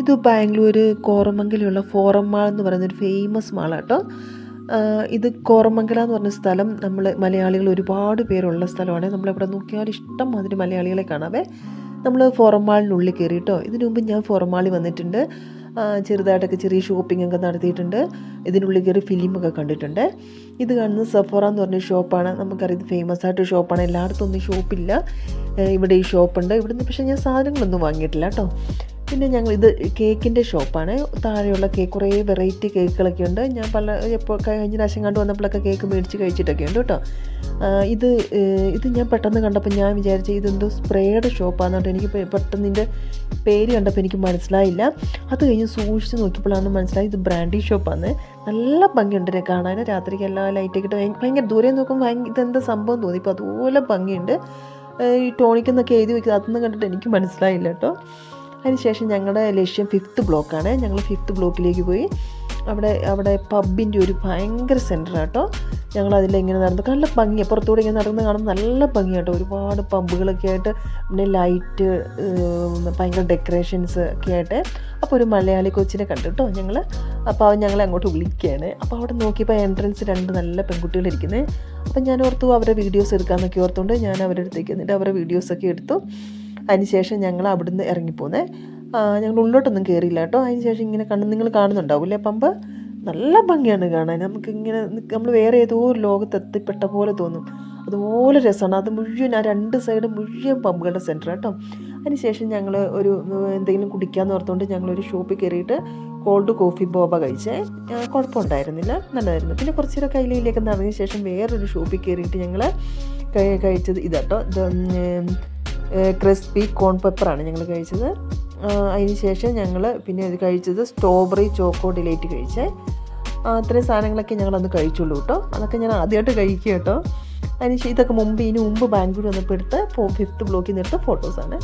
ഇത് Bangalore കോറമംഗലുള്ള forum mall എന്ന് പറയുന്നൊരു ഫേമസ് മാളാട്ടോ ഇത് കോറമംഗല എന്ന് പറഞ്ഞ സ്ഥലം നമ്മൾ മലയാളികൾ ഒരുപാട് പേരുള്ള സ്ഥലമാണ്. നമ്മളെവിടെ നോക്കിയാൽ ഇഷ്ടം മാതിരി മലയാളികളെ കാണാവേ. നമ്മൾ ഫോറം മാളിനുള്ളിൽ കയറി കേട്ടോ. ഇതിനു മുമ്പ് ഞാൻ ഫോറം മാളിൽ വന്നിട്ടുണ്ട്. ചെറുതായിട്ടൊക്കെ ചെറിയ ഷോപ്പിംഗ് ഒക്കെ നടത്തിയിട്ടുണ്ട്. ഇതിനുള്ളിൽ കയറി ഫിലിമൊക്കെ കണ്ടിട്ടുണ്ട്. ഇത് കാണുന്നത് സഫോറ എന്ന് പറഞ്ഞ ഷോപ്പാണ് നമുക്കറിയാം ഇത് ഫേമസ് ആയിട്ട് ഷോപ്പാണ് എല്ലായിടത്തും ഒന്നും ഷോപ്പില്ല ഇവിടെ ഈ ഷോപ്പുണ്ട് ഇവിടുന്ന് പക്ഷേ ഞാൻ സാധനങ്ങളൊന്നും വാങ്ങിയിട്ടില്ല കേട്ടോ. പിന്നെ ഞങ്ങൾ ഇത് കേക്കിന്റെ ഷോപ്പാണ്. താഴെയുള്ള കേക്ക് കുറേ വെറൈറ്റി കേക്കുകളൊക്കെ ഉണ്ട്. ഞാൻ പല എപ്പോൾ കഴിഞ്ഞ പ്രാവശ്യം കണ്ടു വന്നപ്പോഴൊക്കെ കേക്ക് മേടിച്ച് കഴിച്ചിട്ടൊക്കെ ഉണ്ട് കേട്ടോ. ഇത് ഇത് ഞാൻ പെട്ടെന്ന് കണ്ടപ്പോൾ ഞാൻ വിചാരിച്ചു ഇതെന്തോ സ്പ്രേയുടെ ഷോപ്പാണെന്ന് പറഞ്ഞിട്ട് എനിക്ക് പെട്ടെന്ന് ഇതിന്റെ പേര് കണ്ടപ്പോൾ എനിക്ക് മനസ്സിലായില്ല. അത് കഴിഞ്ഞ് സൂക്ഷിച്ച് നോക്കിയപ്പോഴാണ് മനസ്സിലായി ഇത് ബ്രാൻഡി ഷോപ്പാണ് നല്ല ഭംഗിയുണ്ട് കാണാൻ. രാത്രിക്ക് എല്ലാ ലൈറ്റൊക്കെ ഇട്ട് ഭയങ്കര ദൂരെ നോക്കുമ്പോൾ ഭയങ്കര ഇതെന്താ സംഭവം തോന്നി. ഇപ്പോൾ അതുപോലെ ഭംഗിയുണ്ട്. ഈ ടോണിക്കെന്നൊക്കെ എഴുതി വയ്ക്കുന്നത് അതൊന്നും കണ്ടിട്ട് എനിക്ക് മനസ്സിലായില്ല കേട്ടോ. അതിനുശേഷം ഞങ്ങളുടെ ലക്ഷ്യം ഫിഫ്ത്ത് ബ്ലോക്കാണ് ഞങ്ങൾ ഫിഫ്ത്ത് ബ്ലോക്കിലേക്ക് പോയി. അവിടെ അവിടെ പബ്ബിന്റെ ഒരു ഭയങ്കര സെന്റർ കേട്ടോ ഞങ്ങൾ ഇങ്ങനെ നടന്നു. നല്ല ഭംഗിയാണ് പുറത്തൂടെ ഇങ്ങനെ നടന്ന് കാണുമ്പോൾ നല്ല ഭംഗിയാട്ടോ ഒരുപാട് പബ്ബുകളൊക്കെ ആയിട്ട് പിന്നെ ലൈറ്റ് ഭയങ്കര ഡെക്കറേഷൻസ് ഒക്കെ ആയിട്ട്. അപ്പോൾ ഒരു മലയാളി കൊച്ചിനെ കണ്ടു കേട്ടോ ഞങ്ങൾ അപ്പോൾ അവൻ ഞങ്ങളെ അങ്ങോട്ട് വിളിക്കുകയാണ്. അപ്പോൾ അവിടെ നോക്കിയപ്പോൾ എൻട്രൻസ് രണ്ട് നല്ല പെൺകുട്ടികളിരിക്കുന്നത് അപ്പം ഞാൻ ഓർത്തു അവരുടെ വീഡിയോസ് എടുക്കാമെന്നൊക്കെ ഓർത്തുകൊണ്ട് ഞാൻ അവരുടെ അടുത്തേക്ക് എന്നിട്ട് അവരുടെ വീഡിയോസൊക്കെ എടുത്തു. അതിനുശേഷം ഞങ്ങൾ അവിടുന്ന് ഇറങ്ങിപ്പോന്നെ. ഞങ്ങൾ ഉള്ളോട്ടൊന്നും കയറിയില്ല കേട്ടോ. അതിനുശേഷം ഇങ്ങനെ കണ്ട് നിങ്ങൾ കാണുന്നുണ്ടാവില്ലേ പമ്പ്? നല്ല ഭംഗിയാണ് കാണാൻ. നമുക്ക് ഇങ്ങനെ നമ്മൾ വേറെ ഏതോ ഒരു ലോകത്ത് എത്തിപ്പെട്ട പോലെ തോന്നും. അതുപോലെ രസമാണ്. അത് മുഴുവൻ ആ രണ്ട് സൈഡ് മുഴുവൻ പമ്പുകളുടെ സെന്റർ കേട്ടോ. അതിനുശേഷം ഞങ്ങൾ ഒരു എന്തെങ്കിലും കുടിക്കാമെന്ന് ഓർത്തുകൊണ്ട് ഞങ്ങളൊരു ഷോപ്പിൽ കയറിയിട്ട് കോൾഡ് കോഫി ബോബ കഴിച്ചേ. കുഴപ്പമുണ്ടായിരുന്നില്ല. നല്ലതായിരുന്നു. പിന്നെ കുറച്ച് നേരം കയ്യിലേക്ക് നടന്നതിന് ശേഷം വേറൊരു ഷോപ്പിൽ കയറിയിട്ട് ഞങ്ങൾ കഴിച്ചത് ഇതാട്ടോ. ക്രിസ്പി കോൺ പെപ്പറാണ് ഞങ്ങൾ കഴിച്ചത്. ആ, അതിന് ശേഷം ഞങ്ങൾ പിന്നെ ഇത് കഴിച്ചത് സ്ട്രോബെറി ചോക്കോ ഡിലൈറ്റ് കഴിച്ചേ. അത്രയും സാധനങ്ങളൊക്കെ ഞങ്ങളന്ന് കഴിച്ചുള്ളൂ കേട്ടോ അതൊക്കെ ഞാൻ ആദ്യമായിട്ട് കഴിക്കുക കേട്ടോ അതിന് ഇതൊക്കെ മുമ്പ് ഇനി മുമ്പ് ബാംഗ്ലൂർ വന്നപ്പോൾ എടുത്ത് ഫിഫ്ത്ത് ബ്ലോക്കിൽ നിന്ന് എടുത്ത ഫോട്ടോസാണ്